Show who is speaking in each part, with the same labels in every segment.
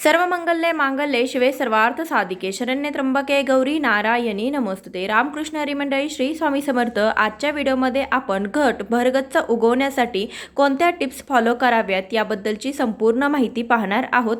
Speaker 1: सर्व मंगल्ये मांगल्ये शिवे सर्वार्थ साधिके शरण्य त्र्यंबके गौरी नारायणी नमस्ते रामकृष्ण हरी मंडळी श्री स्वामी समर्थ आजच्या व्हिडिओमध्ये आपण घट भरगच्च उगवण्यासाठी कोणत्या टिप्स फॉलो कराव्यात याबद्दलची संपूर्ण माहिती पाहणार आहोत.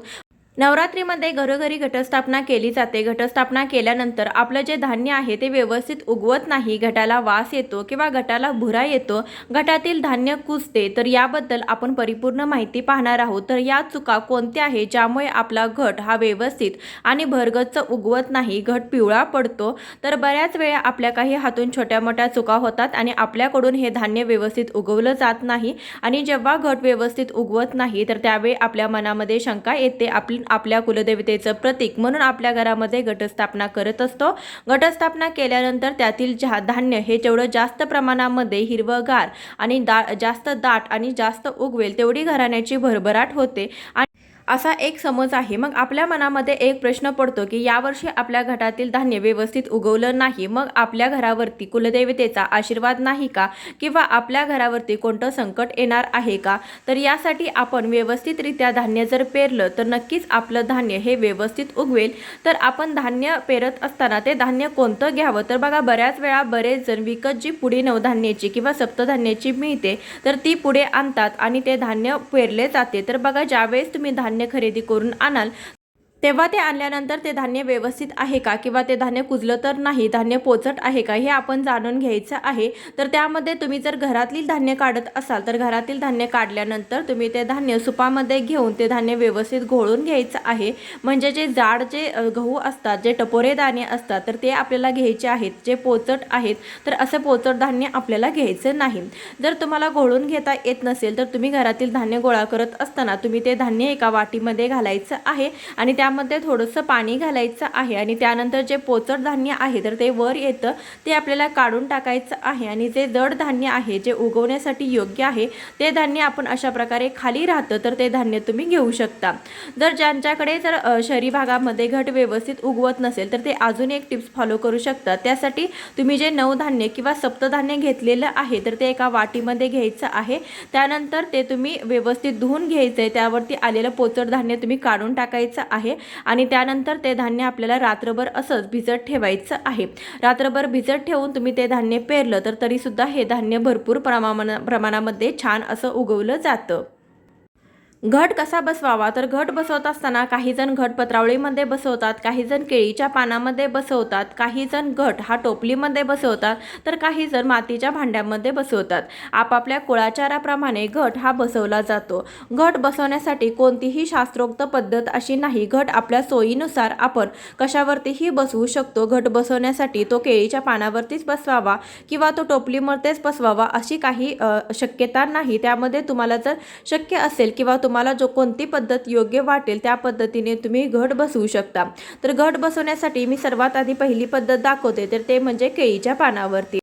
Speaker 1: नवरात्रीमध्ये घरोघरी घटस्थापना केली जाते. घटस्थापना केल्यानंतर आपलं जे धान्य आहे ते व्यवस्थित उगवत नाही. घटाला वास येतो किंवा घटाला भुरा येतो. घटातील धान्य कुजते. तर याबद्दल आपण परिपूर्ण माहिती पाहणार आहोत. तर या चुका कोणत्या आहे ज्यामुळे आपला घट हा व्यवस्थित आणि भरगच्च उगवत नाही. घट पिवळा पडतो. तर बऱ्याच वेळा आपल्या काही हातून छोट्या मोठ्या चुका होतात आणि आपल्याकडून हे धान्य व्यवस्थित उगवलं जात नाही. आणि जेव्हा घट व्यवस्थित उगवत नाही तर त्यावेळी आपल्या मनामध्ये शंका येते. आपली आपल्या कुलदेवतेचं प्रतीक म्हणून आपल्या घरामध्ये घटस्थापना करत असतो. घटस्थापना केल्यानंतर त्यातील जा धान्य हे जेवढं जास्त प्रमाणामध्ये हिरवंगार आणि दा जास्त दाट आणि जास्त उगवेल तेवढी घराण्याची भरभराट होते. आणि असा एक समज आहे. मग आपल्या मनामध्ये एक प्रश्न पडतो की यावर्षी आपल्या घटातील धान्य व्यवस्थित उगवलं नाही मग आपल्या घरावरती कुलदेवतेचा आशीर्वाद नाही का? किंवा आपल्या घरावरती कोणतं संकट येणार आहे का? तर यासाठी आपण व्यवस्थितरित्या धान्य जर पेरलं तर नक्कीच आपलं धान्य हे व्यवस्थित उगवेल. तर आपण धान्य पेरत असताना ते धान्य कोणतं घ्यावं? तर बघा बऱ्याच वेळा बरेच जण विकत जी पुढे नवधान्याची किंवा सप्तधान्याची मिळते तर ती पुढे आणतात आणि ते धान्य पेरले जाते. तर बघा ज्यावेळेस तुम्ही धान्य खरेदी करून आणाल तेव्हा ते आणल्यानंतर ते धान्य व्यवस्थित आहे का? किंवा ते धान्य कुजलं तर नाही? धान्य पोचट आहे का? हे आपण जाणून घ्यायचं आहे. तर त्यामध्ये तुम्ही जर घरातील धान्य काढत असाल तर घरातील धान्य काढल्यानंतर तुम्ही ते धान्य सुपामध्ये घेऊन ते धान्य व्यवस्थित घोळून घ्यायचं आहे. म्हणजे जे जाड जे गहू असतात जे टपोरे दाणे असतात तर ते आपल्याला घ्यायचे आहेत. जे पोचट आहेत तर असं पोचट धान्य आपल्याला घ्यायचं नाही. जर तुम्हाला घोळून घेता येत नसेल तर तुम्ही घरातील धान्य गोळा करत असताना तुम्ही ते धान्य एका वाटीमध्ये घालायचं आहे आणि त्या त्यामध्ये थोडंसं पाणी घालायचं आहे आणि त्यानंतर जे पोचट धान्य आहे तर ते वर येतं ते आपल्याला काढून टाकायचं आहे आणि जे जड धान्य आहे जे उगवण्यासाठी योग्य आहे ते धान्य आपण अशा प्रकारे खाली राहतं तर ते धान्य तुम्ही घेऊ शकता. जर ज्यांच्याकडे जर शहरी भागामध्ये घट व्यवस्थित उगवत नसेल तर ते अजून एक टिप्स फॉलो करू शकता त्यासाठी तुम्ही जे नवधान्य किंवा सप्तधान्य घेतलेलं आहे तर ते एका वाटीमध्ये घ्यायचं आहे. त्यानंतर ते तुम्ही व्यवस्थित धुवून घ्यायचं आहे त्यावरती आलेलं पोचट धान्य तुम्ही काढून टाकायचं आहे. आणि त्यानंतर ते धान्य आपल्याला रात्रभर असंच भिजत ठेवायचं आहे. रात्रभर भिजत ठेवून तुम्ही ते धान्य पेरलं तर तरीसुद्धा हे धान्य भरपूर प्रमाणा प्रमाणामध्ये छान असं उगवलं जातं. घट कसा बसवावा? तर घट बसवत असताना काही जण घट पत्रावळीमध्ये बसवतात काही जण केळीच्या पानामध्ये बसवतात काही जण घट हा टोपलीमध्ये बसवतात तर काही जण मातीच्या भांड्यामध्ये बसवतात. आपापल्या कुळाचाराप्रमाणे घट हा बसवला जातो. घट बसवण्यासाठी कोणतीही शास्त्रोक्त पद्धत अशी नाही. घट आपल्या सोयीनुसार आपण कशावरतीही बसवू शकतो. घट बसवण्यासाठी तो केळीच्या पानावरतीच बसवावा किंवा तो टोपलीमध्येच बसवावा अशी काही शक्यता नाही. त्यामध्ये तुम्हाला जर शक्य असेल किंवा तुम्हाला जो कोणती पद्धत योग्य वाटेल त्या पद्धतीने तुम्ही घट बसवू शकता. तर घट बसवण्यासाठी मी सर्वात आधी पहिली पद्धत दाखवते तर ते म्हणजे केळीच्या पानावरती.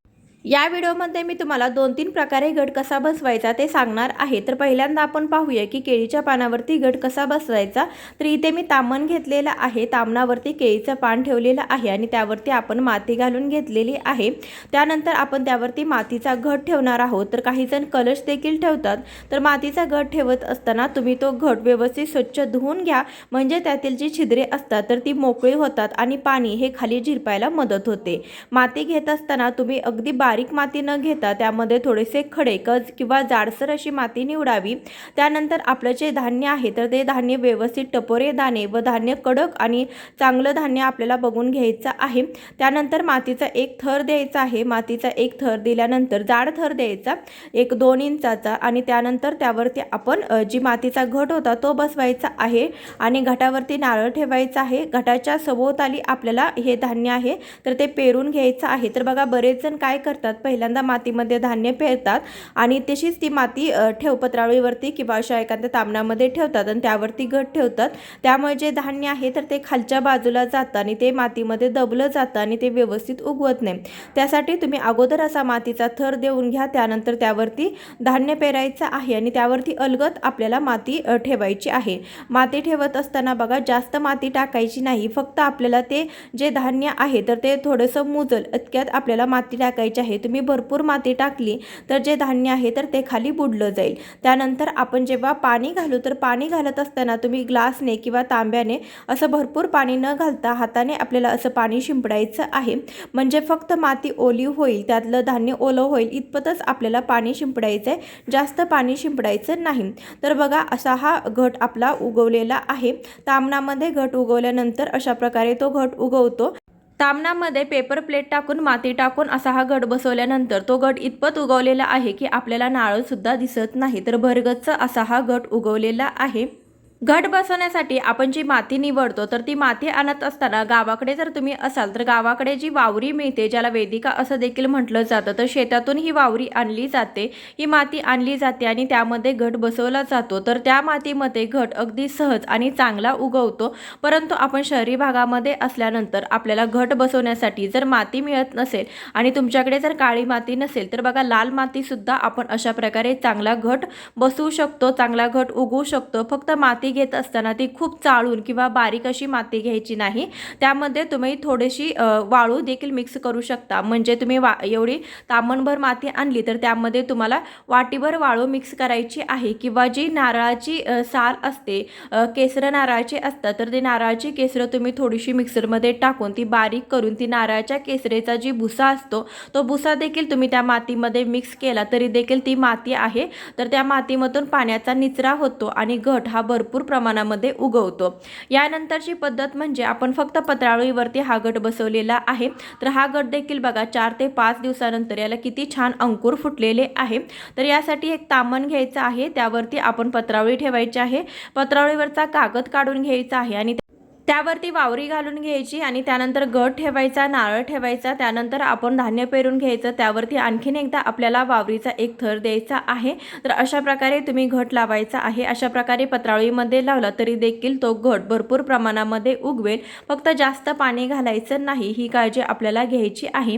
Speaker 1: या व्हिडिओमध्ये मी तुम्हाला दोन तीन प्रकारे घट कसा बसवायचा ते सांगणार आहे. तर पहिल्यांदा आपण पाहूया की केळीच्या पानावरती घट कसा बसवायचा. तर इथे मी तामण घेतलेलं आहे. तामणावरती केळीचं पान ठेवलेलं आहे आणि त्यावरती आपण माती घालून घेतलेली आहे. त्यानंतर आपण त्यावरती मातीचा घट ठेवणार आहोत. तर काही जण कलश देखील ठेवतात. तर मातीचा घट ठेवत असताना तुम्ही तो घट व्यवस्थित स्वच्छ धुवून घ्या. म्हणजे त्यातील जी छिद्रे असतात तर ती मोकळी होतात आणि पाणी हे खाली झिरपायला मदत होते. माती घेत असताना तुम्ही अगदी बारीक बारीक माती न घेता त्यामध्ये थोडेसे खडे कच किंवा जाडसर अशी माती निवडावी. त्यानंतर आपलं जे धान्य आहे तर ते धान्य व्यवस्थित टपोरे दाणे व धान्य कडक आणि चांगलं धान्य आपल्याला बघून घ्यायचं आहे. त्यानंतर मातीचा एक थर द्यायचा आहे. मातीचा एक थर दिल्यानंतर जाड थर द्यायचा एक दोन इंचाचा आणि त्यानंतर त्यावरती आपण जी मातीचा घट होता तो बसवायचा आहे आणि घटावरती नारळ ठेवायचा आहे. घटाच्या सभोवताली आपल्याला हे धान्य आहे तर ते पेरून घ्यायचं आहे. तर बघा बरेच जण काय करतात पहिल्यांदा मातीमध्ये धान्य पेरतात आणि तशीच ती माती ठेवपत्रावळीवरती किंवा अशा एखाद्या तामणामध्ये ठेवतात आणि त्यावरती घट ठेवतात. त्यामुळे जे धान्य आहे तर ते खालच्या बाजूला जातं आणि ते मातीमध्ये दबलं जातं आणि ते व्यवस्थित उगवत नाही. त्यासाठी तुम्ही अगोदर असा मातीचा थर देऊन घ्या त्यानंतर त्यावरती धान्य पेरायचं आहे आणि त्यावरती अलगत आपल्याला माती ठेवायची आहे. माती ठेवत असताना बघा जास्त माती टाकायची नाही. फक्त आपल्याला ते जे धान्य आहे तर ते थोडंसं मुजल इतक्यात आपल्याला माती टाकायची आहे. आहे तुम्ही भरपूर माती टाकली तर जे धान्य आहे तर ते खाली बुडलं जाईल. त्यानंतर आपण जेव्हा पाणी घालू तर पाणी घालत असताना तुम्ही ग्लासने किंवा तांब्याने असं भरपूर पाणी न घालता हाताने आपल्याला असं पाणी शिंपडायचं आहे. म्हणजे फक्त माती ओली होईल त्यातलं धान्य ओलं होईल इतपतच आपल्याला पाणी शिंपडायचं आहे जास्त पाणी शिंपडायचं नाही. तर बघा असा हा घट आपला उगवलेला आहे. तामणामध्ये घट उगवल्यानंतर अशा प्रकारे तो घट उगवतो. तामणामध्ये पेपर प्लेट टाकून माती टाकून असा हा गट बसवल्यानंतर तो गट इतपत उगवलेला आहे की आपल्याला नारळसुद्धा दिसत नाही. तर भरगच्च असा हा गट उगवलेला आहे. घट बसवण्यासाठी आपण जी माती निवडतो तर ती माती आणत असताना गावाकडे जर तुम्ही असाल तर गावाकडे जी वावरी मिळते ज्याला वेदिका असं देखील म्हटलं जातं तर शेतातून ही वावरी आणली जाते ही माती आणली जाते आणि त्यामध्ये घट बसवला जातो. तर त्या मातीमध्ये घट अगदी सहज आणि चांगला उगवतो. परंतु आपण शहरी भागामध्ये असल्यानंतर आपल्याला घट बसवण्यासाठी जर माती मिळत नसेल आणि तुमच्याकडे जर काळी माती नसेल तर बघा लाल मातीसुद्धा आपण अशा प्रकारे चांगला घट बसवू शकतो चांगला घट उगवू शकतो. फक्त माती माती घेत असताना ती खूप चाळून किंवा बारीक अशी माती घ्यायची नाही. त्यामध्ये तुम्ही थोडीशी वाळू देखील मिक्स करू शकता. म्हणजे तुम्ही वा एवढी तामणभर माती आणली तर त्यामध्ये तुम्हाला वाटीभर वाळू मिक्स करायची आहे. किंवा जी नारळाची साल असते केसरं नारळाची असतात तर ती नारळाची केसरं तुम्ही थोडीशी मिक्सरमध्ये टाकून ती बारीक करून ती नारळाच्या केसरेचा जी भुसा असतो तो भुसा देखील तुम्ही त्या मातीमध्ये मिक्स केला तरी देखील ती माती आहे. तर त्या मातीमधून पाण्याचा निचरा होतो आणि घट हा भरपूर प्रमाणामध्ये उगवतो. यानंतरची पद्धत म्हणजे आपण फक्त पत्रावळीवरती हा गट बसवलेला आहे. तर हा गट देखील बघा चार ते पाच दिवसानंतर याला किती छान अंकुर फुटलेले आहे. तर यासाठी एक तामण घ्यायचं आहे त्यावरती आपण पत्रावळी ठेवायची आहे. पत्रावळीवरचा कागद काढून घ्यायचा आहे आणि त्यावरती वावरी घालून घ्यायची आणि त्यानंतर गट ठेवायचा नारळ ठेवायचा त्यानंतर आपण धान्य पेरून घ्यायचं त्यावरती आणखीन एकदा आपल्याला वावरीचा एक थर द्यायचा आहे. तर अशा प्रकारे तुम्ही घट लावायचा आहे. अशा प्रकारे पत्रावळीमध्ये लावला तरी देखील तो घट भरपूर प्रमाणामध्ये उगवेल. फक्त जास्त पाणी घालायचं नाही ही काळजी आपल्याला घ्यायची आहे.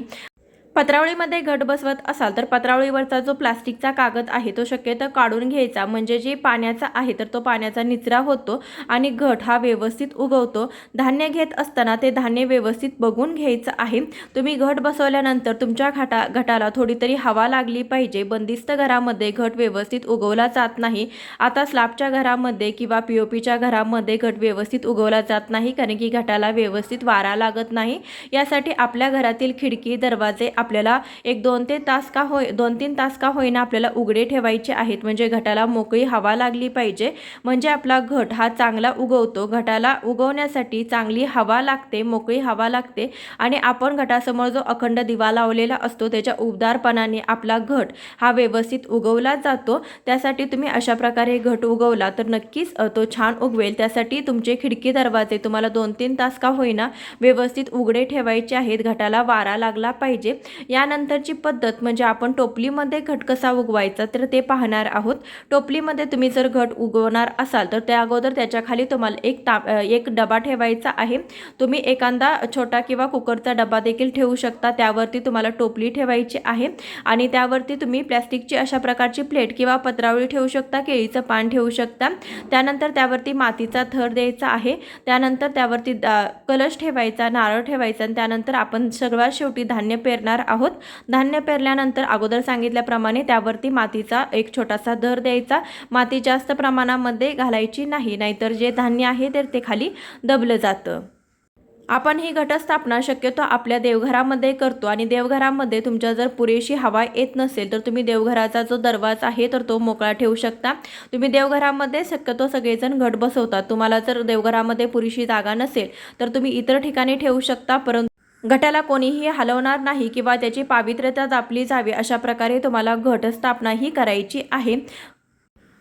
Speaker 1: पत्रावळीमध्ये घट बसवत असाल तर पत्रावळीवरचा जो प्लास्टिकचा कागद आहे तो शक्यतो काढून घ्यायचा. म्हणजे जे पाण्याचा आहे तर तो पाण्याचा निचरा होतो आणि घट हा व्यवस्थित उगवतो. धान्य घेत असताना ते धान्य व्यवस्थित बघून घ्यायचं आहे. तुम्ही घट बसवल्यानंतर तुमच्या घाटा घटाला थोडी तरी हवा लागली पाहिजे. बंदिस्त घरामध्ये घट व्यवस्थित उगवला जात नाही. आता स्लॅबच्या घरामध्ये किंवा पी ओ पीच्या घरामध्ये घट व्यवस्थित उगवला जात नाही कारण की घटाला व्यवस्थित वारा लागत नाही. यासाठी आपल्या घरातील खिडकी दरवाजे आप आपल्याला एक दोन ते तास का होय दोन तीन तास का होईना आपल्याला उघडे ठेवायचे आहेत. म्हणजे घटाला मोकळी हवा लागली पाहिजे. म्हणजे आपला घट हा चांगला उगवतो. घटाला उगवण्यासाठी चांगली हवा लागते मोकळी हवा लागते. आणि आपण घटासमोर जो अखंड दिवा लावलेला असतो त्याच्या उबदारपणाने आपला घट हा व्यवस्थित उगवला जातो. त्यासाठी तुम्ही अशा प्रकारे घट उगवला तर नक्कीच तो छान उगवेल. त्यासाठी तुमचे खिडकी दरवाजे तुम्हाला दोन तीन तास का होईना व्यवस्थित उघडे ठेवायचे आहेत. घटाला वारा लागला पाहिजे. यानंतरची पद्धत म्हणजे आपण टोपलीमध्ये घट कसा उगवायचा तर ते पाहणार आहोत. टोपलीमध्ये तुम्ही जर घट उगवणार असाल तर त्या अगोदर त्याच्याखाली तुम्हाला एक ता एक डबा ठेवायचा आहे. तुम्ही एखादा छोटा किंवा कुकरचा डबा देखील ठेवू शकता. त्यावरती तुम्हाला टोपली ठेवायची आहे. आणि त्यावरती तुम्ही प्लॅस्टिकची अशा प्रकारची प्लेट किंवा पत्रावळी ठेवू शकता केळीचं पान ठेवू शकता. त्यानंतर त्यावरती मातीचा थर द्यायचा आहे. त्यानंतर त्यावरती कलश ठेवायचा नारळ ठेवायचा आणि त्यानंतर आपण सर्वात शेवटी धान्य पेरणार आहोत. धान्य पेरल्यानंतर अगोदर सांगितल्याप्रमाणे त्यावरती मातीचा एक छोटासा दर द्यायचा. माती जास्त प्रमाणामध्ये घालायची नाही नाहीतर जे धान्य आहे तर ते खाली दबलं जातं. आपण ही घटस्थापना शक्यतो आपल्या देवघरामध्ये करतो आणि देवघरामध्ये तुमच्या जर पुरेशी हवा येत नसेल तर तुम्ही देवघराचा जो दरवाजा आहे तर तो मोकळा ठेवू शकता. तुम्ही देवघरामध्ये शक्यतो सगळेजण घट बसवतात. तुम्हाला जर देवघरामध्ये पुरेशी जागा नसेल तर तुम्ही इतर ठिकाणी ठेवू शकता परंतु घटाला कोणीही हलवणार नाही किंवा त्याची पावित्र्यता जपली जावी अशा प्रकारे तुम्हाला घटस्थापना ही करायची आहे.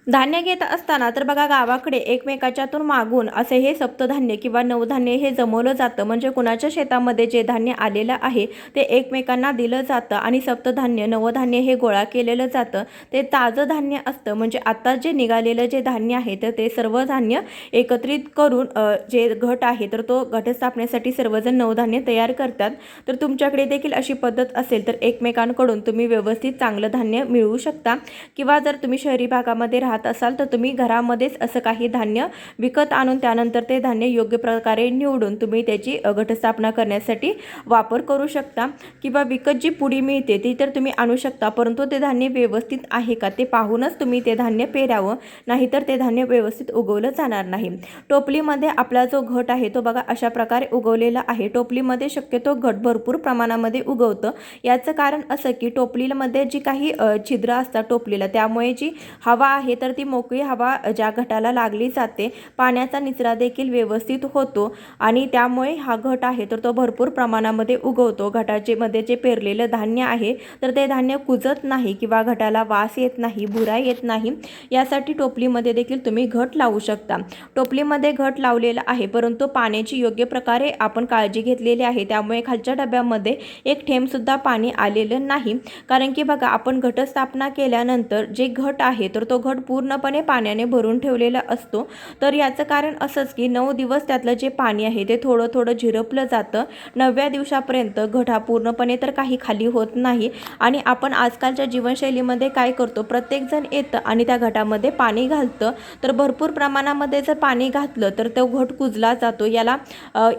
Speaker 1: धान्य घेत असताना तर बघा गावाकडे एकमेकाच्यातून मागून असे हे सप्तधान्य किंवा नवधान्य हे जमवलं जातं. म्हणजे कुणाच्या शेतामध्ये जे धान्य आलेलं आहे ते एकमेकांना दिलं जातं आणि सप्तधान्य नवधान्य हे गोळा केलेलं जातं. ते ताजं धान्य असतं. म्हणजे आत्ता जे निघालेलं जे धान्य आहे तर ते सर्व धान्य एकत्रित करून जे घट आहे तर तो घट स्थापण्यासाठी सर्वजण नवधान्य तयार करतात. तर तुमच्याकडे देखील अशी पद्धत असेल तर एकमेकांकडून तुम्ही व्यवस्थित चांगलं धान्य मिळवू शकता. किंवा जर तुम्ही शहरी भागामध्ये राहत राहत असाल तर तुम्ही घरामध्येच असं काही धान्य विकत आणून त्यानंतर ते धान्य योग्य प्रकारे निवडून तुम्ही त्याची घटस्थापना करण्यासाठी वापर करू शकता किंवा विकत जी पुडी मिळते ती तर तुम्ही आणू शकता परंतु ते धान्य व्यवस्थित आहे का ते पाहूनच तुम्ही ते धान्य पेरावं नाहीतर ते धान्य व्यवस्थित उगवलं जाणार नाही. टोपलीमध्ये आपला जो घट आहे तो बघा अशा प्रकारे उगवलेला आहे. टोपलीमध्ये शक्यतो घट भरपूर प्रमाणामध्ये उगवतं. याचं कारण असं की टोपलीमध्ये जी काही छिद्र असतात टोपलीला त्यामुळे जी हवा आहे तर ती मोकळी हवा ज्या घटाला लागली जाते पाण्याचा निचरा देखील व्यवस्थित होतो आणि त्यामुळे हा घट आहे तर तो भरपूर प्रमाणामध्ये उगवतो. घटाचे मध्ये जे पेरलेलं धान्य आहे तर ते धान्य कुजत नाही किंवा घटाला वास येत नाही भुरा येत नाही. यासाठी टोपलीमध्ये देखील तुम्ही घट लावू शकता. टोपलीमध्ये घट लावलेला आहे परंतु पाण्याची योग्य प्रकारे आपण काळजी घेतलेली आहे. त्यामुळे खालच्या डब्यामध्ये एक थेंबसुद्धा पाणी आलेलं नाही. कारण की बघा आपण घटस्थापना केल्यानंतर जे घट आहे तर तो घट पूर्णपणे पाण्याने भरून ठेवलेला असतो. तर याचं कारण असंच की नऊ दिवस त्यातलं जे पाणी आहे ते थोडं थोडं झिरपलं जातं. नवव्या दिवसापर्यंत घटा पूर्णपणे तर काही खाली होत नाही. आणि आपण आजकालच्या जीवनशैलीमध्ये काय करतो? प्रत्येकजण येतं आणि त्या घटामध्ये पाणी घालतं. तर भरपूर प्रमाणामध्ये जर पाणी घातलं तर तो घट कुजला जातो. याला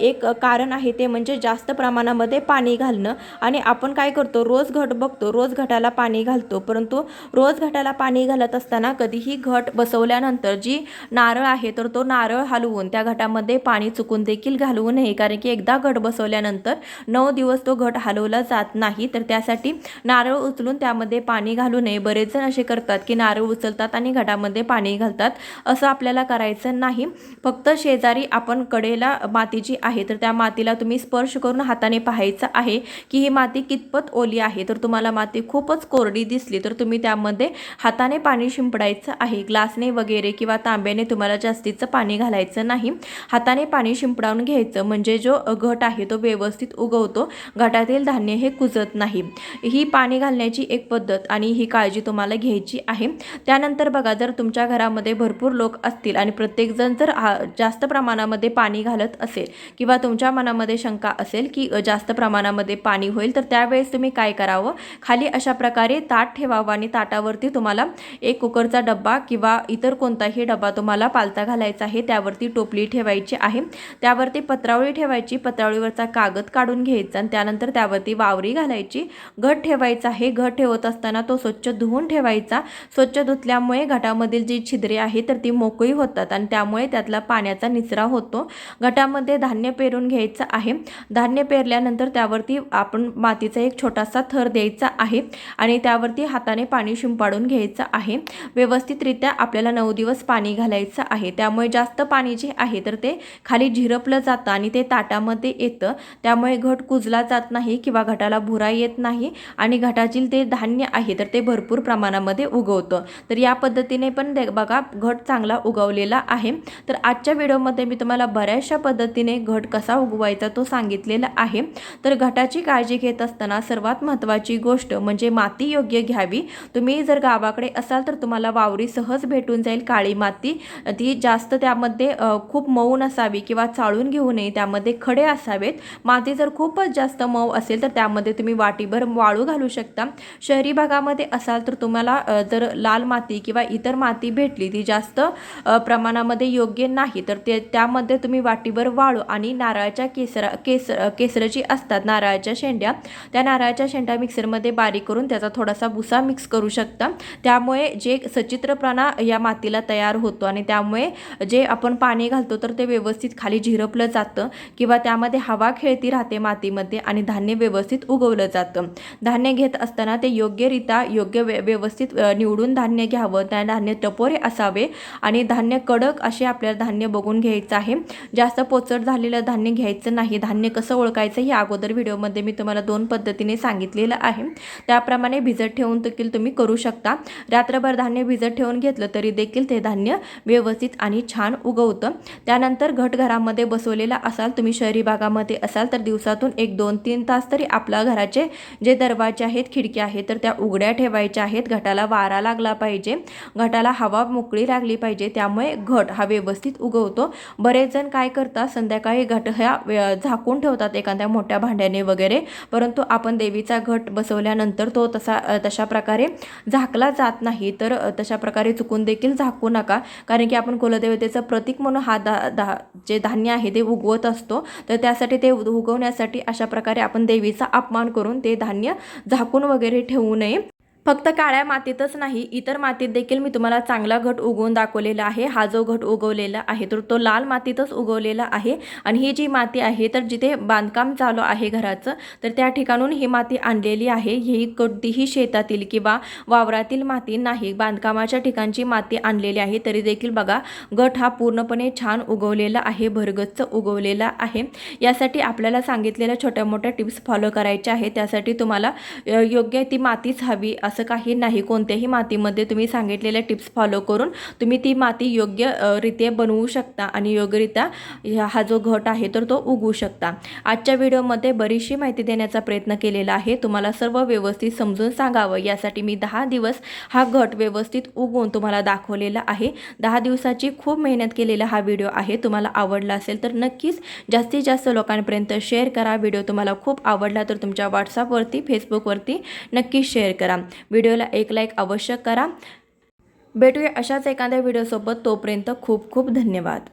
Speaker 1: एक कारण आहे ते म्हणजे जास्त प्रमाणामध्ये पाणी घालणं. आणि आपण काय करतो? रोज घट बघतो. रोज घटाला पाणी घालतो. परंतु रोज घटाला पाणी घालत असताना कधी ही घट बसवल्यानंतर जी नारळ आहे तर तो नारळ हलवून त्या घटामध्ये पाणी चुकून देखील घालवू नये कारण की एकदा घट बसवल्यानंतर नऊ दिवस तो घट हलवला जात नाही. तर त्यासाठी नारळ उचलून त्यामध्ये पाणी घालू नये. बरेच जण असे करतात की नारळ उचलतात आणि घटामध्ये पाणी घालतात. असं आपल्याला करायचं नाही. फक्त शेजारी आपण कडेला माती जी आहे तर त्या मातीला तुम्ही स्पर्श करून हाताने पाहायचं आहे की ही माती कितपत ओली आहे. तर तुम्हाला माती खूपच कोरडी दिसली तर तुम्ही त्यामध्ये हाताने पाणी शिंपडायचं आहे. ग्लासने वगैरे किंवा तांब्याने तुम्हाला जास्तीचं पाणी घालायचं नाही. हाताने पाणी शिंपडावून घ्यायचं. म्हणजे जो घट आहे तो व्यवस्थित उगवतो. घटातील धान्य हे कुजत नाही. ही पाणी घालण्याची एक पद्धत आणि ही काळजी तुम्हाला घ्यायची आहे. त्यानंतर बघा जर तुमच्या घरामध्ये भरपूर लोक असतील आणि प्रत्येकजण जर हा जास्त प्रमाणामध्ये पाणी घालत असेल किंवा तुमच्या मनामध्ये शंका असेल की जास्त प्रमाणामध्ये पाणी होईल तर त्यावेळेस तुम्ही काय करावं? खाली अशा प्रकारे ताट ठेवावं आणि ताटावरती तुम्हाला एक कुकरचा डब्बा किंवा इतर कोणताही डबा तुम्हाला पालता घालायचा आहे त्यावरती टोपली ठेवायची आहे. त्यावरती पत्रावळी ठेवायची पत्रावळीवरचा कागद काढून घ्यायचा आणि त्यानंतर त्यावरती वावरी घालायची. घट ठेवायचा आहे घट ठेवत असताना तो स्वच्छ धुवून ठेवायचा. स्वच्छ धुतल्यामुळे घटामधील जी छिद्रे आहे तर ती मोकळी होतात आणि त्यामुळे त्यातला पाण्याचा निचरा होतो. घटामध्ये धान्य पेरून घ्यायचं आहे. धान्य पेरल्यानंतर त्यावरती आपण मातीचा एक छोटासा थर द्यायचा आहे आणि त्यावरती हाताने पाणी शिंपाडून घ्यायचं आहे. व्यवस्थित व्यवस्थितरित्या आपल्याला नऊ दिवस पाणी घालायचं आहे. त्यामुळे जास्त पाणी जे आहे तर ते खाली झिरपलं जातं आणि ते ताटामध्ये येतं. त्यामुळे घट कुजला जात नाही किंवा घटाला भुरा येत नाही आणि घटातील ते धान्य आहे तर ते भरपूर प्रमाणामध्ये उगवतं. तर या पद्धतीने पण दे बघा घट चांगला उगवलेला आहे. तर आजच्या व्हिडिओमध्ये मी तुम्हाला बऱ्याचशा पद्धतीने घट कसा उगवायचा तो सांगितलेला आहे. तर घटाची काळजी घेत असताना सर्वात महत्त्वाची गोष्ट म्हणजे माती योग्य घ्यावी. तुम्ही जर गावाकडे असाल तर तुम्हाला वावर सहज भेटून जाईल काळी माती. ती जास्त त्यामध्ये खूप मऊ नसावी किंवा चाळून घेऊ नये त्यामध्ये खडे असावेत. माती जर खूपच जास्त मऊ असेल तर त्यामध्ये तुम्ही वाटीभर वाळू घालू शकता. शहरी भागामध्ये असाल तर तुम्हाला जर लाल माती किंवा इतर माती भेटली ती जास्त प्रमाणामध्ये योग्य नाही तर ते त्यामध्ये तुम्ही वाटीभर वाळू आणि नारळाच्या केसरा केस केसरं जी असतात नारळाच्या शेंड्या त्या नारळाच्या शेंड्या मिक्सरमध्ये बारीक करून त्याचा थोडासा भुसा मिक्स करू शकता. त्यामुळे जे सचित्र सचित्रपणा या मातीला तयार होतो आणि त्यामुळे जे आपण पाणी घालतो तर ते व्यवस्थित खाली झिरपलं जातं किंवा त्यामध्ये हवा खेळती राहते मातीमध्ये आणि धान्य व्यवस्थित उगवलं जातं. धान्य घेत असताना ते योग्यरित्या योग्य व्य व्यवस्थित निवडून धान्य घ्यावं त्या धान्य टपोरे असावे आणि धान्य कडक असे आपल्याला धान्य बघून घ्यायचं आहे. जास्त पोचट झालेलं धान्य घ्यायचं नाही धान्य कसं ओळखायचं हे अगोदर व्हिडिओमध्ये मी तुम्हाला दोन पद्धतीने सांगितलेलं आहे. त्याप्रमाणे भिजत ठेवून देखील तुम्ही करू शकता. रात्रभर धान्य भिजत ठेवून घेतलं तरी देखील ते धान्य व्यवस्थित आणि छान उगवतं. त्यानंतर घट घरामध्ये बसवलेला असाल तुम्ही शहरी भागामध्ये असाल तर दिवसातून एक दोन तीन तास तरी आपल्या घराचे जे दरवाजे आहेत खिडक्या आहेत तर त्या उघड्या ठेवायच्या आहेत. घटाला वारा लागला पाहिजे. घटाला हवा मोकळी लागली पाहिजे. त्यामुळे घट हा व्यवस्थित उगवतो. बरेच जण काय करतात संध्याकाळी घट ह्या झाकून ठेवतात एखाद्या मोठ्या भांड्याने वगैरे. परंतु आपण देवीचा घट बसवल्यानंतर तो तसा तशा प्रकारे झाकला जात नाही तर अ, तशा प्रकारे चुकून देखील झाकू नका. कारण की आपण कुलदेवतेचं प्रतीक म्हणून हा दा दा जे धान्य आहे ते उगवत असतो. तर त्यासाठी ते उगवण्यासाठी अशा प्रकारे आपण देवीचा अपमान करून ते धान्य झाकून वगैरे ठेवू नये. फक्त काळ्या मातीतच नाही इतर मातीत देखील मी तुम्हाला चांगला घट उगवून दाखवलेला आहे. हा जो घट उगवलेला आहे तर तो लाल मातीतच उगवलेला आहे. आणि ही जी माती आहे तर जिथे बांधकाम चालू आहे घराचं तर त्या ठिकाणून ही माती आणलेली आहे. ही कोणतीही शेतातील किंवा वावरातील माती नाही बांधकामाच्या ठिकाणची माती आणलेली आहे. तरी देखील बघा गट हा पूर्णपणे छान उगवलेला आहे भरगच्च उगवलेला आहे. यासाठी आपल्याला सांगितलेल्या छोट्या मोठ्या टिप्स फॉलो करायच्या आहे त्यासाठी तुम्हाला योग्य ती मातीच हवी असं असं काही नाही. कोणत्याही मातीमध्ये तुम्ही सांगितलेल्या टिप्स फॉलो करून तुम्ही ती माती योग्य रीत्या रित्या बनवू शकता आणि योग्यरित्या हा जो घट आहे तर तो उगवू शकता. आजच्या व्हिडिओमध्ये बरीचशी माहिती देण्याचा प्रयत्न केलेला आहे. तुम्हाला सर्व व्यवस्थित समजून सांगावं. यासाठी मी दहा दिवस हा घट व्यवस्थित उगवून तुम्हाला दाखवलेला आहे. दहा दिवसाची खूप मेहनत केलेला हा व्हिडिओ आहे. तुम्हाला आवडला असेल तर नक्कीच जास्तीत जास्त लोकांपर्यंत शेअर करा. व्हिडिओ तुम्हाला खूप आवडला तर तुमच्या व्हॉट्सअपवरती फेसबुकवरती नक्की शेअर करा. व्हिडिओला एक लाईक अवश्य करा. भेटूया अशाच एखाद्या व्हिडिओसोबत. तोपर्यंत खूप खूप धन्यवाद.